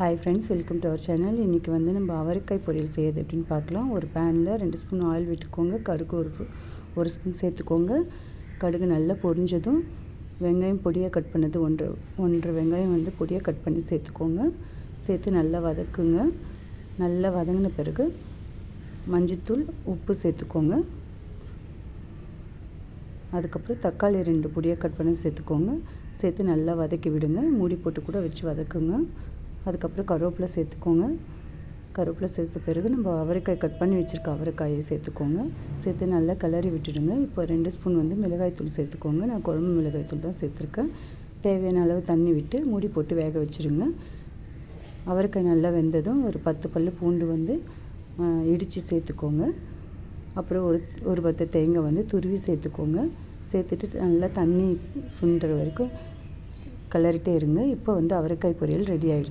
Hi friends welcome to our channel இன்றைக்கி வந்து நம்ம அவரைக்காய் பொரியல் செய்யுது அப்படின்னு பார்க்கலாம். ஒரு பேனில் ரெண்டு ஸ்பூன் ஆயில் விட்டுக்கோங்க. கடுகு ஒரு ஒரு ஸ்பூன் சேர்த்துக்கோங்க. கடுகு நல்லா பொரிஞ்சதும் வெங்காயம் பொடியாக கட் பண்ணது ஒன்று ஒன்றரை வெங்காயம் வந்து பொடியாக கட் பண்ணி சேர்த்துக்கோங்க. சேர்த்து நல்லா வதக்குங்க. நல்லா வதங்கின பிறகு மஞ்சத்தூள் உப்பு சேர்த்துக்கோங்க. அதுக்கப்புறம் தக்காளி ரெண்டு பொடியாக கட் பண்ணி சேர்த்துக்கோங்க. சேர்த்து நல்லா வதக்கி விடுங்க. மூடி போட்டு கூட வச்சு வதக்குங்க. அதுக்கப்புறம் கருவேப்பிலை சேர்த்துக்கோங்க. கருவேப்பிலை சேர்த்த பிறகு நம்ம அவரைக்காய் கட் பண்ணி வச்சுருக்க அவரைக்காயை சேர்த்துக்கோங்க. சேர்த்து நல்லா கிளறி விட்டுடுங்க. இப்போ ரெண்டு ஸ்பூன் வந்து மிளகாய்த்தூள் சேர்த்துக்கோங்க. நான் குழம்பு மிளகாய்த்தூள் தான் சேர்த்துருக்கேன். தேவையான அளவு தண்ணி விட்டு மூடி போட்டு வேக வச்சுருங்க அவரைக்காய் நல்லா வெந்ததும் ஒரு பத்து பல் பூண்டு வந்து இடித்து சேர்த்துக்கோங்க. அப்புறம் ஒரு ஒரு பத்து தேங்காய் வந்து துருவி சேர்த்துக்கோங்க. சேர்த்துட்டு நல்லா தண்ணி சுண்டுற வரைக்கும் கிளறிட்டே இருங்க. இப்போ வந்து அவரைக்காய் பொரியல் ரெடி ஆகிடுச்சு